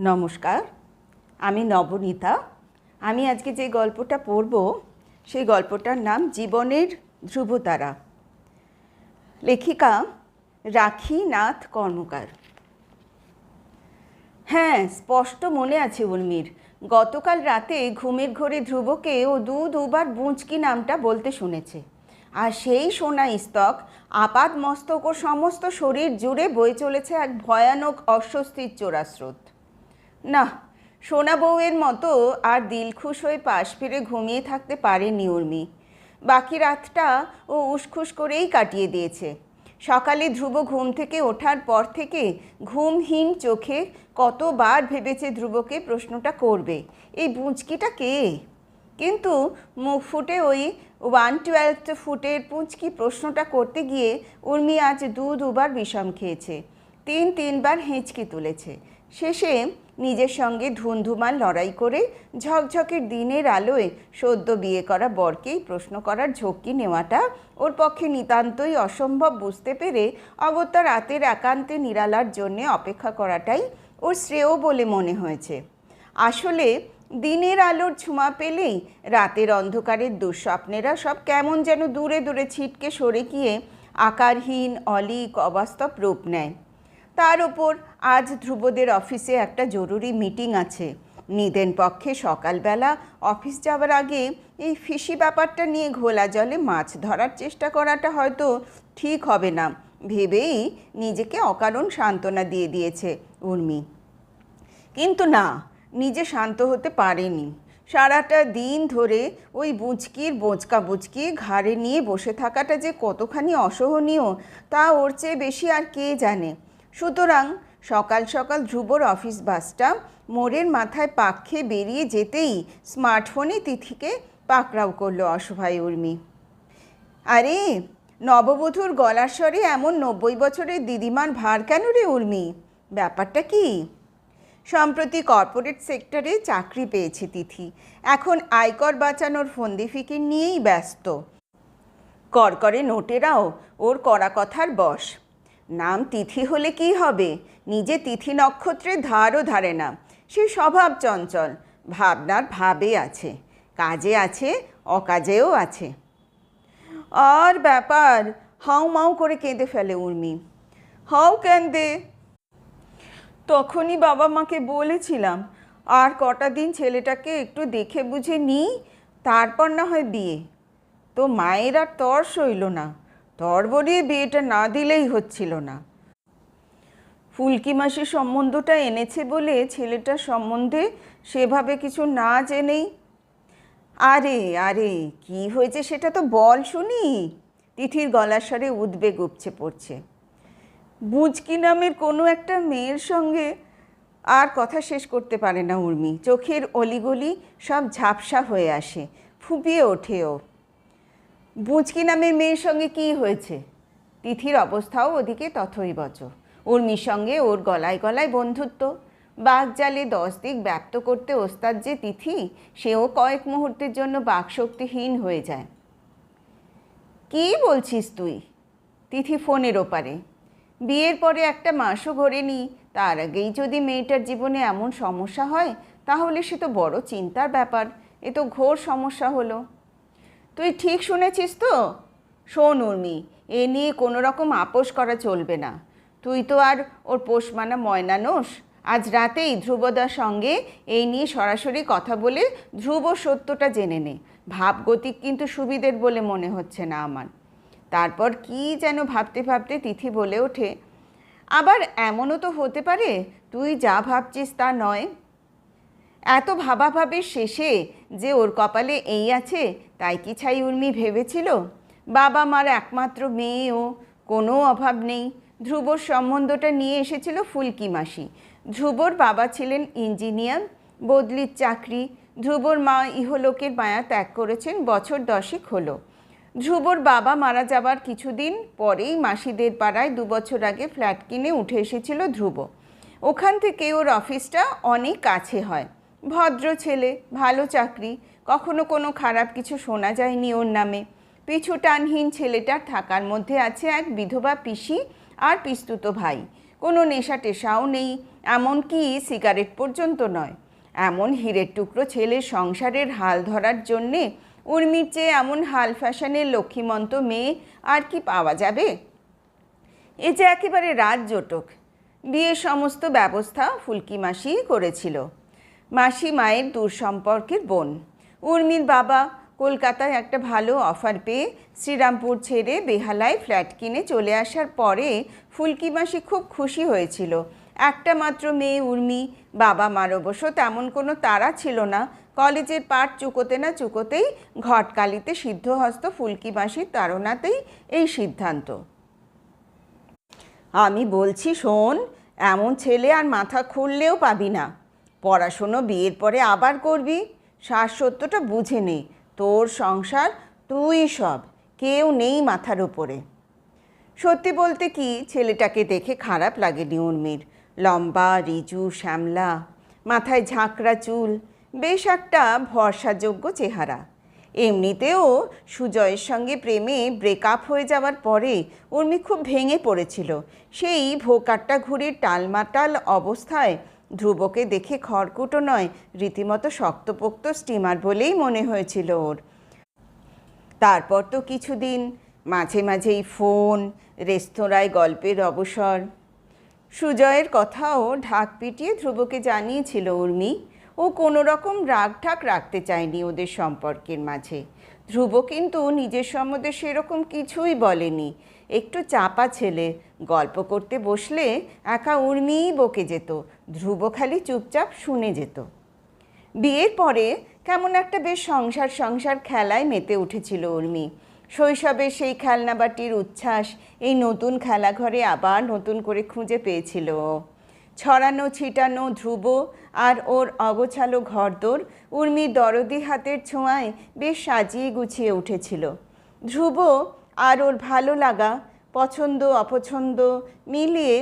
নমস্কার, আমি নবনীতা। আমি আজকে যে গল্পটা পড়ব, সেই গল্পটার নাম জীবনের ধ্রুবতারা। লেখিকা রাখি নাথ কর্মকার। হ্যাঁ স্পষ্ট মনে আছে উর্মির। গতকাল রাতে ঘুমের ঘোরে ধ্রুবকে ও দু দুবার বুঁচকি নামটা বলতে শুনেছে। আর সেই সোনা স্তক আপাদ মস্তক ও সমস্ত শরীর জুড়ে বয়ে চলেছে এক ভয়ানক অস্বস্তির চোরাস্রোত। না, সোনা বউয়ের মতো আর দিলখুশ হয়ে পাশ ফিরে ঘুমিয়ে থাকতে পারেনি উর্মি। বাকি রাতটা ও উসখুস করেই কাটিয়ে দিয়েছে। সকালে ধ্রুব ঘুম থেকে ওঠার পর থেকে ঘুমহীন চোখে কতবার ভেবেছে ধ্রুবকে প্রশ্নটা করবে। এই বুঁচকিটা কে? কিন্তু মুখ ফুটে ওই ওয়ান টুয়েলভ ফুটের পুঁচকি প্রশ্নটা করতে গিয়ে উর্মি আজ দু দুবার বিষম খেয়েছে। তিন তিনবার হেঁচকি তুলেছে। শেষে নিজের সঙ্গে ধুন্ধুমাল লড়াই করে ঝকঝকের দিনের আলোয় সদ্য বিয়ে করা বরকেই প্রশ্ন করার ঝক্কি নেওয়াটা ওর পক্ষে নিতান্তই অসম্ভব বুঝতে পেরে অগত্যা রাতের একান্তে নিরালার জন্যে অপেক্ষা করাটাই ওর শ্রেয় বলে মনে হয়েছে। আসলে দিনের আলোর ছোঁয়া পেলেই রাতের অন্ধকারের দুঃস্বপ্নেরা সব কেমন যেন দূরে দূরে ছিটকে সরে গিয়ে আকারহীন, অলিক, অবাস্তব রূপ নেয়। তার ওপর আজ ধ্রুবদের অফিসে একটা জরুরি মিটিং আছে। নিদেন পক্ষে সকালবেলা অফিস যাওয়ার আগে এই ফিসি ব্যাপারটা নিয়ে ঘোলা জলে মাছ ধরার চেষ্টা করাটা হয়তো ঠিক হবে না। ভেবেই নিজেকে অকারণ সান্ত্বনা দিয়ে দিয়েছে উর্মি। কিন্তু না, নিজে শান্ত হতে পারেনি। সারাটা দিন ধরে ওই বুচকির বোচকা বুচকি ঘাড়ে নিয়ে বসে থাকাটা যে কতখানি অসহনীয়, তা ওর চেয়ে বেশি আর কে জানে। সুতরাং সকাল সকাল ধ্রুবর অফিস বাসটা মোড়ের মাথায় পাক খেয়ে বেরিয়ে যেতেই স্মার্টফোনে তিথিকে পাকড়াও করল অসহায় উর্মি। আরে, নববধূর গলার স্বরে এমন নব্বই বছরের দিদিমার ভার কেন রে উর্মি? ব্যাপারটা কি? সম্প্রতি কর্পোরেট সেক্টরে চাকরি পেয়েছে তিথি। এখন আয়কর বাঁচানোর ফন্দি ফিকির নিয়েই ব্যস্ত। করকরে নোটেরাও ওর করা কথার বশ। নাম তিথি হলে কি হবে? নিজে তিথি নক্ষত্রের ধারও ধারে না। সে স্বভাব চঞ্চল, ভাবনার ভাবে আছে, কাজে আছে, অকাজেও আছে। আর ব্যাপার, হাউ মাউ করে কেঁদে ফেলে উর্মি। হাউ কেঁদে? তখনই বাবা মাকে বলেছিলাম, আর কটা দিন ছেলেটাকে একটু দেখে বুঝে নিই তারপর না হয় বিয়ে। তো মায়ের আর তর সইল না। তর বলিয়ে বিয়েটা না দিলেই হচ্ছিল না। ফুলকি মাসি সম্বন্ধটা এনেছে বলে ছেলেটার সম্বন্ধে সেভাবে কিছু না জেনেই, আরে আরে, কি হয়েছে সেটা তো বল শুনি। তিথির গলার স্বরে উদ্বেগ উপচে পড়ছে। বুঝকি নামের কোনো একটা মেয়ের সঙ্গে আর কথা শেষ করতে পারে না উর্মি। চোখের অলিগলি সব ঝাপসা হয়ে আসে। ফুপিয়ে ওঠেও বুঝকি নামের মেয়ের সঙ্গে কি হয়েছে? তিথির অবস্থাও ওদিকে তথৈবচ উর্মির সঙ্গে ওর গলায় গলায় বন্ধুত্ব। বাঘজালে দশ দিক ব্যপ্ত করতে ওস্তাদ যে তিথি, সেও কয়েক মুহূর্তের জন্য বাকশক্তিহীন হয়ে যায়। কি বলছিস তুই? তিথি ফোনের ওপারে। বিয়ের পরে একটা মাসও ঘোরেনি। তার আগেই যদি মেয়েটার জীবনে এমন সমস্যা হয়, তাহলে সে তো বড় চিন্তার ব্যাপার। এ তো ঘোর সমস্যা হলো। তুই ঠিক শুনেছিস তো? শোন উর্মি, এ নিয়ে কোনো রকম আপোষ করা চলবে না। তুই তো আর ওর পোষমানা ময়না নোস আজ রাতেই ধ্রুবদার সঙ্গে এই নিয়ে সরাসরি কথা বলে ধ্রুব সত্যটা জেনে নে। ভাবগতিক কিন্তু সুবিধের বলে মনে হচ্ছে না আমার। তারপর কি যেন ভাবতে ভাবতে তিথি বলে ওঠে, আবার এমনও তো হতে পারে? তুই যা ভাবছিস তা নয়। এত ভাবাভাবের শেষে যে ওর কপালে এই আছে, তাই কি ছাই উর্মি ভেবেছিল? বাবা মার একমাত্র মেয়ে ও কোনো অভাব নেই। ধ্রুবর সম্বন্ধটা নিয়ে এসেছিল ফুলকি মাসি। ধ্রুবর বাবা ছিলেন ইঞ্জিনিয়ার, বদলির চাকরি। ধ্রুবর মা ইহলোকের মায়া ত্যাগ করেছেন, বছর দশেক হলো। ধ্রুবর বাবা মারা যাবার কিছুদিন পরেই মাসিদের পাড়ায় দু বছর আগে ফ্ল্যাট কিনে উঠে এসেছিল ধ্রুব। ওখান থেকে ওর অফিসটা অনেক কাছে হয়। ভদ্র ছেলে, ভালো চাকরি, কখনো কোনো খারাপ কিছু শোনা যায়নি ওর নামে। পিছু টানহীন ছেলেটার থাকার মধ্যে আছে এক বিধবা পিসি আর পিস্তুত ভাই। কোনো নেশা টেশাও নেই, এমনকি সিগারেট পর্যন্ত নয়। এমন হীরের টুকরো ছেলের সংসারের হাল ধরার জন্যে উর্মির চেয়ে এমন হাল ফ্যাশনের লক্ষ্মীমন্ত মেয়ে আর কি পাওয়া যাবে? এ যে একেবারে রাত জটক। বিয়ের সমস্ত ব্যবস্থা ফুলকি মাসি করেছিল। মাসি মায়ের দূর সম্পর্কের বোন। উর্মির বাবা কলকাতায় একটা ভালো অফার পেয়ে শ্রীরামপুর ছেড়ে বেহালায় ফ্ল্যাট কিনে চলে আসার পরে ফুলকি মাসি খুব খুশি হয়েছিল। একটা মাত্র মেয়ে উর্মি, বাবা মার অবশ্য তেমন কোনো তাড়া ছিল না। কলেজের পাঠ চুকোতে না চুকোতেই ঘটকালিতে সিদ্ধহস্ত ফুলকি মাসির তাড়নাতেই এই সিদ্ধান্ত। আমি বলছি শোন, এমন ছেলে আর মাথা খুললেও পাবি না। পড়াশুনো, বিয়ের পরে আবার করবি? শ্বাস সত্যটা বুঝে নে। তোর সংসার, তুই সব। কেউ নেই মাথার উপরে। সত্যি বলতে কি, ছেলেটাকে দেখে খারাপ লাগেনি উর্মির লম্বা, রিজু, শ্যামলা, মাথায় ঝাঁকড়া চুল, বেশ একটা ভরসাযোগ্য চেহারা। এমনিতেও সুজয়ের সঙ্গে প্রেমে ব্রেকআপ হয়ে যাওয়ার পরে উর্মি খুব ভেঙে পড়েছিল। সেই ভোকারটা ঘুরে টালমাটাল অবস্থায় ধ্রুবকে দেখে খড়কুটো নয়, রীতিমতো শক্তপোক্ত স্টিমার বলেই মনে হয়েছিল ওর। তারপর তো কিছুদিন, মাঝে মাঝেই ফোন, রেস্তোরাঁয় গল্পের অবসর। সুজয়ের কথাও ঢাক পিটিয়ে ধ্রুবকে জানিয়েছিল উর্মি, ও কোনো রকম রাগ ঠাক রাখতে চায়নি ওদের সম্পর্কের মাঝে। ধ্রুব কিন্তু নিজের সম্বন্ধে সেরকম কিছুই বলেনি। একটু চাপা ছেলে গল্প করতে বসলে একা উর্মিই বকে যেত, ধ্রুব খালি চুপচাপ শুনে যেত। বিয়ের পরে কেমন একটা বেশ সংসার সংসার খেলায় মেতে উঠেছিল উর্মি। শৈশবের সেই খেলনাবাটির উচ্ছ্বাস, এই নতুন খেলাঘরে আবার নতুন করে খুঁজে পেয়েছিল। ছড়ানো ছিটানো ধ্রুব আর ওর অগোছালো ঘরদোর উর্মির দরদি হাতের ছোঁয়ায় বেশ সাজিয়ে গুছিয়ে উঠেছিল। ধ্রুব আর ওর ভালো লাগা পছন্দ, অপছন্দ মিলিয়ে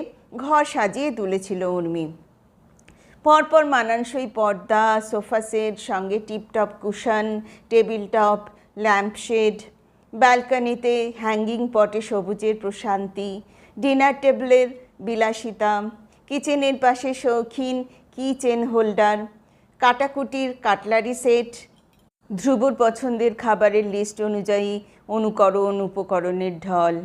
ঘর সাজিয়ে তুলেছিল উর্মি। পরপর মানানসই পর্দা, সোফা সেট, সঙ্গে tiptop cushion, table top, lampshade, ব্যালকনিতে হ্যাঙ্গিং পটে সবুজের প্রশান্তি, ডিনার টেবিলের বিলাসিতা, কিচেনের পাশে শৌখিন কি চেন হোল্ডার, কাটাকুটির কাটলারি সেট, ধ্রুবর পছন্দের খাবারের লিস্ট অনুযায়ী অনুকরণ, উপকরণের ঢল।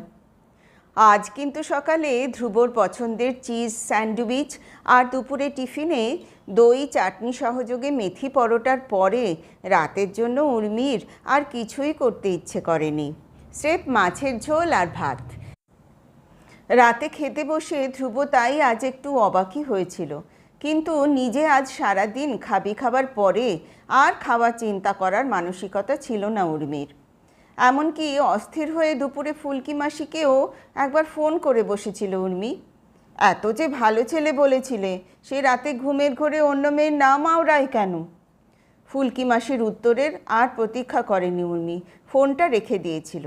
আজ কিন্তু সকালে ধ্রুবর পছন্দের চিজ স্যান্ডউইচ আর দুপুরে টিফিনে দই, চাটনি সহযোগে মেথি পরোটার পরে রাতের জন্য উর্মির আর কিছুই করতে ইচ্ছে করেনি। স্রেফ মাছের ঝোল আর ভাত। রাতে খেতে বসে ধ্রুব তাই আজ একটু অবাকই হয়েছিল। কিন্তু নিজে আজ সারাদিন খাবি খাবার পরে আর খাওয়ার চিন্তা করার মানসিকতা ছিল না উর্মির। এমনকি অস্থির হয়ে দুপুরে ফুলকি মাসিকেও একবার ফোন করে বসেছিল উর্মি। এত যে ভালো ছেলে বলেছিলে, সে রাতে ঘুমের ঘোরে অন্য মেয়ের নাম আওড়ায় কেন? ফুলকি মাসির উত্তরের আর প্রতীক্ষা করেনি উর্মি, ফোনটা রেখে দিয়েছিল।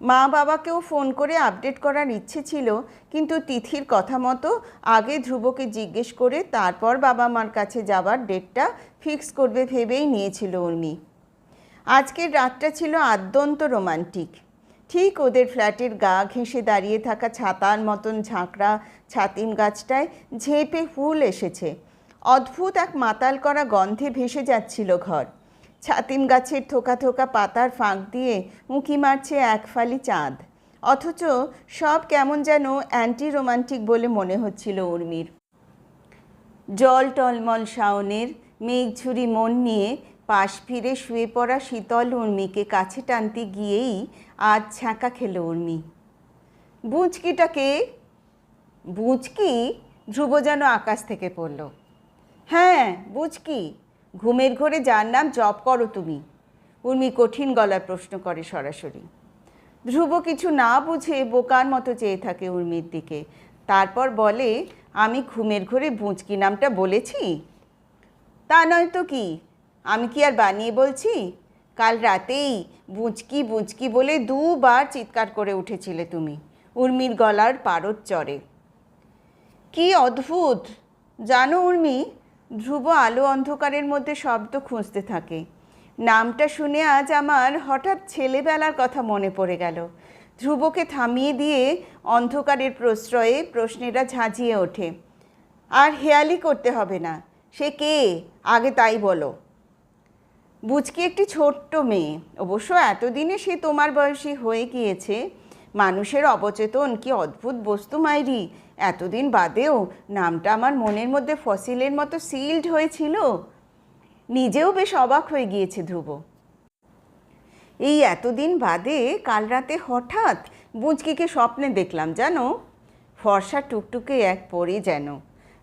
মা বাবাকেও ফোন করে আপডেট করার ইচ্ছে ছিল, কিন্তু তিথির কথা মতো আগে ধ্রুবকে জিজ্ঞেস করে তারপর বাবা মার কাছে যাবার ডেটটা ফিক্স করবে ভেবেই নিয়েছিল উর্মি। আজকের রাতটা ছিল আদ্যন্ত রোমান্টিক। ঠিক ওদের ফ্ল্যাটের গা ঘেঁষে দাঁড়িয়ে থাকা ছাতার মতন ঝাঁকড়া ছাতিম গাছটায় ঝেঁপে ফুল এসেছে। অদ্ভুত এক মাতাল করা গন্ধে ভেসে যাচ্ছিল ঘর। ছাতিম গাছের থোকা থোকা পাতার ফাঁক দিয়ে উঁকি মারছে এক ফালি চাঁদ। অথচ সব কেমন যেন অ্যান্টি রোমান্টিক বলে মনে হচ্ছিল উর্মির। জল টলমল শাওনের মেঘঝুরি মন নিয়ে পাশ ফিরে শুয়ে পড়া শীতল উর্মিকে কাছে টানতে গিয়েই আজ ছ্যাঁকা খেলো উর্মি। বুঁচকিটাকে বুঁচকি ধ্রুব যেন আকাশ থেকে পড়ল। হ্যাঁ বুঝকি ঘুমের ঘরে যার নাম জপ করো তুমি। উর্মি কঠিন গলার প্রশ্ন করে সরাসরি। ধ্রুব কিছু না বুঝে বোকার মতো চেয়ে থাকে উর্মির দিকে। তারপর বলে, আমি ঘুমের ঘরে বুঁচকি নামটা বলেছি? তা নয় তো কি? আমি কি আর বানিয়ে বলছি? কাল রাতেই বুঁচকি বুঁচকি বলে দুবার চিৎকার করে উঠেছিলে তুমি। উর্মির গলার পারদ চড়ে। কি অদ্ভুত! জানো উর্মি, ধ্রুব আলো অন্ধকারের মধ্যে শব্দ খুঁজতে থাকে। নামটা শুনে আজ আমার হঠাৎ ছেলেবেলার কথা মনে পড়ে গেল। ধ্রুবকে থামিয়ে দিয়ে অন্ধকারের প্রশ্রয়ে প্রশ্নেরা ঝাঁঝিয়ে ওঠে। আর হেয়ালি করতে হবে না। সে কে? আগে তাই বলো। বুঝকি একটি ছোট্ট মেয়ে। অবশ্য এতদিনে সে তোমার বয়সী হয়ে গিয়েছে। মানুষের অবচেতন, কি অদ্ভুত বস্তু মাইরি। এতদিন বাদেও নামটা আমার মনের মধ্যে ফসিলের মতো সিল্ড হয়েছিল। নিজেও বেশ অবাক হয়ে গিয়েছে ধ্রুব। এই এতদিন বাদে কাল রাতে হঠাৎ বুঁচকিকে স্বপ্নে দেখলাম, জানো? ফর্সা টুকটুকে এক পড়ে যেন।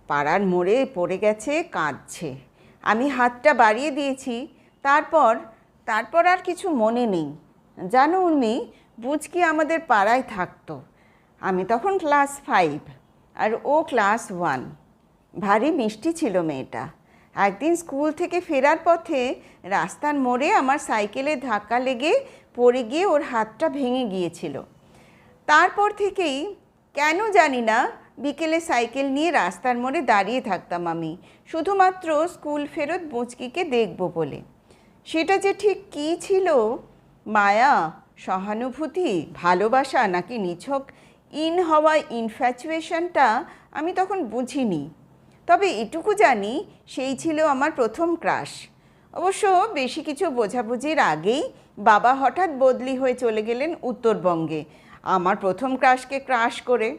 পাড়ার মোড়ে পড়ে গেছে, কাঁদছে। আমি হাতটা বাড়িয়ে দিয়েছি। তারপর তারপর আর কিছু মনে নেই। জানো উর্মি বুঝকি আমাদের পাড়ায় থাকতো। আমি তখন ক্লাস ফাইভ আর ও ক্লাস ওয়ান। ভারী মিষ্টি ছিল মেয়েটা। একদিন স্কুল থেকে ফেরার পথে রাস্তার মোড়ে আমার সাইকেলে ধাক্কা লেগে পড়ে গিয়ে ওর হাতটা ভেঙে গিয়েছিল। তারপর থেকেই, কেন জানি না, বিকেলে সাইকেল নিয়ে রাস্তার মোড়ে দাঁড়িয়ে থাকতাম আমি। শুধুমাত্র স্কুল ফেরত বুঁচকিকে দেখব বলে। সেটা যে ঠিক কী ছিল? মায়া, সহানুভূতি, ভালোবাসা নাকি নিছক? ইন হওয়া ইনফ্যাচুয়েশনটা আমি তখন বুঝিনি। তবে এটুকু জানি, সেই ছিল আমার প্রথম ক্রাশ অবশ্য বেশি কিছু বোঝাবুঝির আগেই বাবা হঠাৎ বদলি হয়ে চলে গেলেন উত্তরবঙ্গে, আমার প্রথম ক্রাশকে ক্রাশ করে।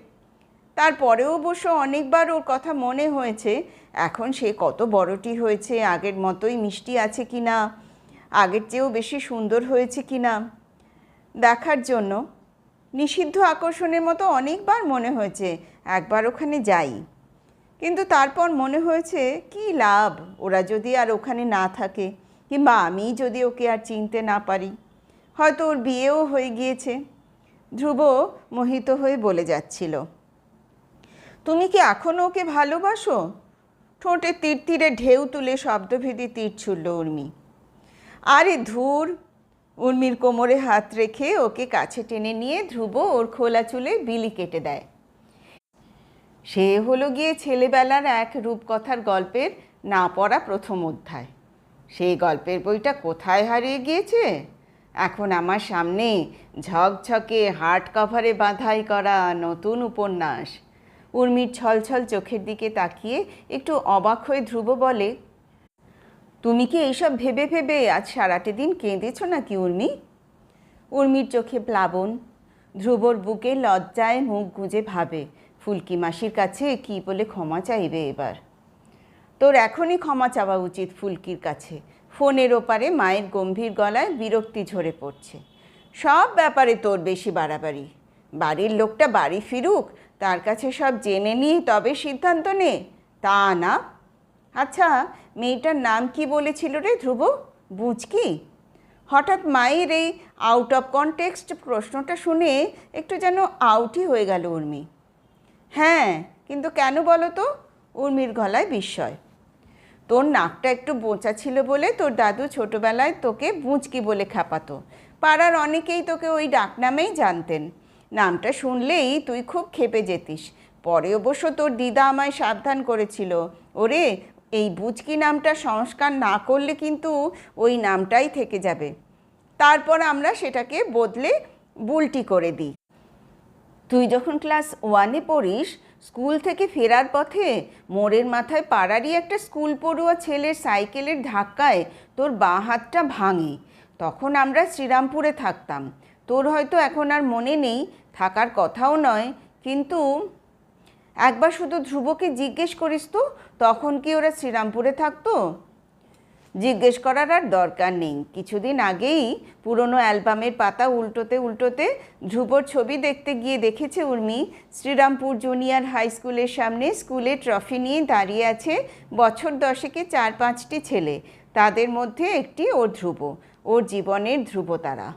তারপরেও অবশ্য অনেকবার ওর কথা মনে হয়েছে, এখন সে কত বড়টি হয়েছে, আগের মতোই মিষ্টি আছে কি না আগের চেয়েও বেশি সুন্দর হয়েছে কি না? দেখার জন্য। নিষিদ্ধ আকর্ষণের মতো অনেকবার মনে হয়েছে, একবার ওখানে যাই। কিন্তু তারপর মনে হয়েছে, কি লাভ? ওরা যদি আর ওখানে না থাকে, কিংবা আমি যদি ওকে আর চিনতে না পারি, হয়তো ওর বিয়েও হয়ে গিয়েছে। ধ্রুব মোহিত হয়ে বলে যাচ্ছিল, তুমি কি এখনও ওকে ভালোবাসো? ঠোঁটে তীর তীরে ঢেউ তুলে শব্দভেদী তীর ছুড়ল উর্মি। আরে ধুর, উর্মির কোমরে হাত রেখে ওকে কাছে টেনে নিয়ে ধ্রুব ওর খোলা চুলে বিলি কেটে দেয়। সে হলো গিয়ে ছেলেবেলার এক রূপকথার গল্পের না পড়া প্রথম অধ্যায়। সেই গল্পের বইটা কোথায় হারিয়ে গিয়েছে? এখন আমার সামনে ঝকঝকে হার্ড কভারে বাঁধাই করা নতুন উপন্যাস। উর্মির ছলছল চোখের দিকে তাকিয়ে একটু অবাক হয়ে ধ্রুব বলে তুমি কি এইসব ভেবে ভেবে আজ সারাটি দিন কেঁদেছ নাকি উর্মি? উর্মির চোখে প্লাবন, ধ্রুবর বুকে লজ্জায় মুখ গুঁজে ভাবে, ফুলকি মাসির কাছে কি বলে ক্ষমা চাইবে এবার? তোর এখনই ক্ষমা চাওয়া উচিত ফুলকির কাছে। ফোনের ওপারে মায়ের গম্ভীর গলায় বিরক্তি ঝরে পড়ছে। সব ব্যাপারে তোর বেশি বাড়াবাড়ি। বাড়ির লোকটা বাড়ি ফিরুক, তার কাছে সব জেনে নিয়ে তবে সিদ্ধান্ত নে। তা না আচ্ছা মেয়েটার নাম কি বলেছিল রে ধ্রুব? বুঝকি হঠাৎ মায়ের এই আউট অফ কনটেক্সট প্রশ্নটা শুনে একটু যেন আউটই হয়ে গেল উর্মি। হ্যাঁ কিন্তু কেন বলো তো? উর্মির গলায় বিস্ময়। তোর নাকটা একটু বোঁচা ছিল বলে তোর দাদু ছোটবেলায় তোকে বুঁচকি বলে খাপাতো। পাড়ার অনেকেই তোকে ওই ডাকনামেই জানতেন। নামটা শুনলেই তুই খুব খেপে যেতিস। পরে অবশ্য তোর দিদা আমায় সাবধান করেছিল। ওরে এই বুচকি নামটা সংস্কার না করলে কিন্তু ওই নামটাই থেকে যাবে। তারপর আমরা সেটাকে বদলে বুলটি করে দিই। তুই যখন ক্লাস ওয়ানে পড়িস, স্কুল থেকে ফেরার পথে মোড়ের মাথায় পাড়ারই একটা স্কুল পড়ুয়া ছেলের সাইকেলের ধাক্কায় তোর বাঁ হাতটা ভাঙে। তখন আমরা শ্রীরামপুরে থাকতাম। তোর হয়তো এখন আর মনে নেই, থাকার কথাও নয়, কিন্তু একবার শুধু ধ্রুবকে জিজ্ঞেস করিস তো, তখন কি ওরা শ্রীরামপুরে থাকতো? জিজ্ঞেস করার আর দরকার নেই। কিছুদিন আগেই পুরনো অ্যালবামের পাতা উল্টোতে উল্টোতে ধ্রুবর ছবি দেখতে গিয়ে দেখেছে উর্মি, শ্রীরামপুর জুনিয়র হাই স্কুলের সামনে স্কুলে ট্রফি নিয়ে দাঁড়িয়ে আছে বছর দশেকে চার পাঁচটি ছেলে। তাদের মধ্যে একটি ওর ধ্রুব, ওর জীবনের ধ্রুব তারা।